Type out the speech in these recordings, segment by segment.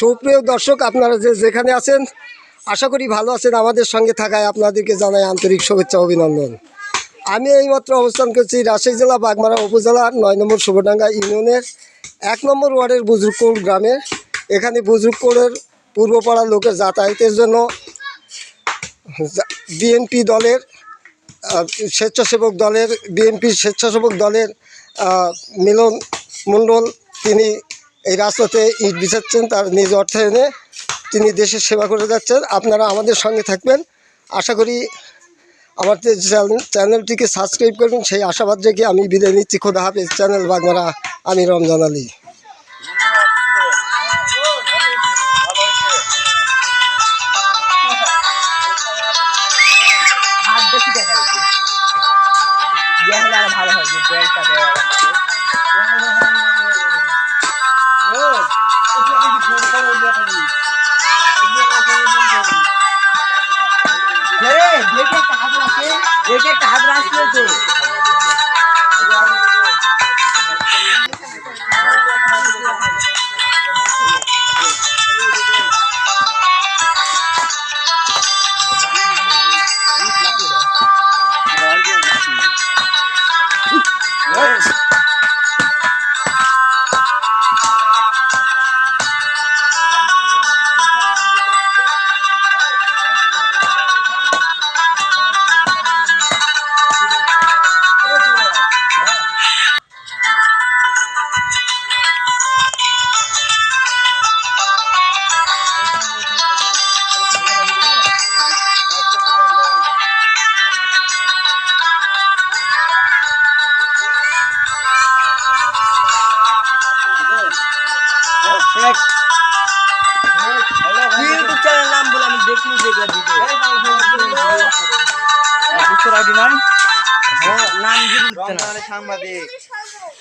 সুপ্রিয় দর্শক, আপনারা যে যেখানে আছেন, আশা করি ভালো আছেন। আমাদের সঙ্গে থাকায় আপনাদেরকে জানাই আন্তরিক শুভেচ্ছা, অভিনন্দন। আমি এইমাত্র অবস্থান করছি রাজশাহী জেলা, বাগমারা উপজেলার নয় নম্বর শুভডাঙ্গা ইউনিয়নের এক নম্বর ওয়ার্ডের বুজরুকপুর গ্রামে এখানে বুজরুকপুরের পূর্বপাড়ার লোকের যাতায়াতের জন্য বিএনপি দলের স্বেচ্ছাসেবক দলের বিএনপি স্বেচ্ছাসেবক দলের মিলন মণ্ডল, তিনি এই রাস্তাতে ইট বিছাচ্ছেন, তার নিজ অর্থায়নে তিনি দেশের সেবা করে যাচ্ছেন। আপনারা আমাদের সঙ্গে থাকবেন। আশা করি চ্যানেল, চ্যানেলটিকে সাবস্ক্রাইব করবেন। সেই আশাবাদ রেখে আমি বিদায় নিচ্ছি। খোদা হাফেজ। চ্যানেল বাগমারা আমি রমজান আলী। ভালো হয় বেলটা দেওয়া আমাদের রে, দেখে একটা হাত রাখে দেখে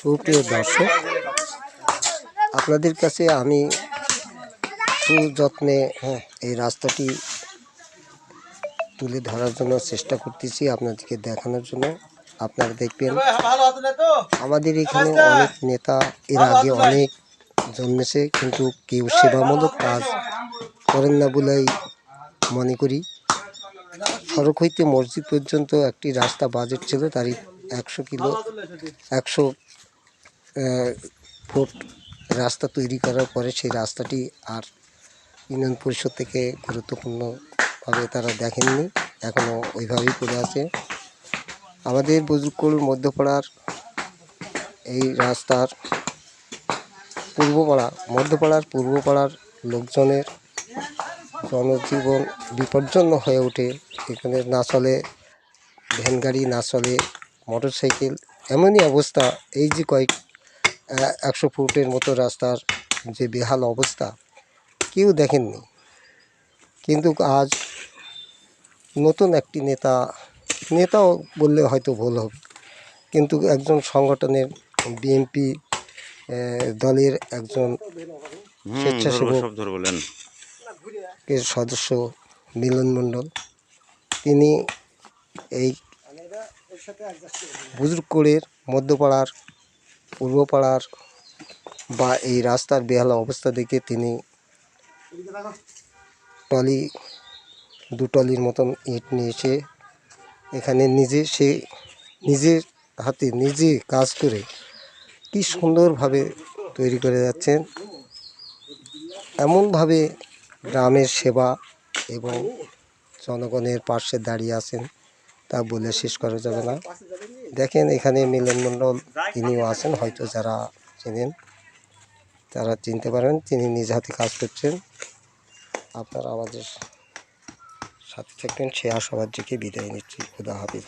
সুপ্রিয় দর্শক আপনাদের কাছে আমি সুযত্নে হ্যাঁ, এই রাস্তাটি তুলে ধরার জন্য চেষ্টা করতেছি আপনাদেরকে দেখানোর জন্য। আপনারা দেখবেন আমাদের এখানে অনেক নেতা এর আগে অনেক জন্মেছে কিন্তু কেউ সেবামূলক কাজ করেন না বলেই মনে করি। সড়ক হইতে মসজিদ পর্যন্ত একটি রাস্তা বাজেট ছিল, তারই একশো কিলো, একশো ফুট রাস্তা তৈরি করার পরে সেই রাস্তাটি আর ইউনিয়ন পরিষদ থেকে গুরুত্বপূর্ণভাবে তারা দেখেননি এখনও ওইভাবেই পড়ে আছে। আমাদের বুজুর্গর মধ্যপাড়ার এই রাস্তার পূর্বপাড়া, মধ্যপাড়ার পূর্বপাড়ার লোকজনের জনজীবন বিপজ্জন্য হয়ে ওঠে। এখানে না চলে ভ্যান গাড়ি না চলে মোটর সাইকেল এমনই অবস্থা। এই যে কয়েক একশো ফুটের মতো রাস্তার যে বেহাল অবস্থা কেউ দেখেননি। কিন্তু আজ নতুন একটি নেতা নেতাও বললে হয়তো ভুল হবে। কিন্তু একজন সংগঠনের বিএনপি দলের একজন স্বেচ্ছাসেবক সব ধরে বলেন এর সদস্য মিলন মণ্ডল, তিনি এই বুজুর্গের মধ্যপাড়ার, পূর্বপাড়ার বা এই রাস্তার বেহালা অবস্থা দেখে তিনি টলি দু টলির মতন ইট নিয়ে এসে এখানে নিজে সে নিজের হাতে নিজে কাজ করে কি সুন্দরভাবে তৈরি করে যাচ্ছেন। এমনভাবে গ্রামের সেবা এবং জনগণের পাশে দাঁড়িয়ে আছেন তা বলে শেষ করা যাবে না। দেখেন এখানে মিলন মণ্ডল তিনিও আছেন, হয়তো যারা চেনেন, তারা চিনতে পারেন তিনি নিজ হাতে কাজ করছেন। আপনারা আমাদের সাথে থাকবেন, সে আশাবাদ বিদায় নিচ্ছি। খুদা হাফিজ।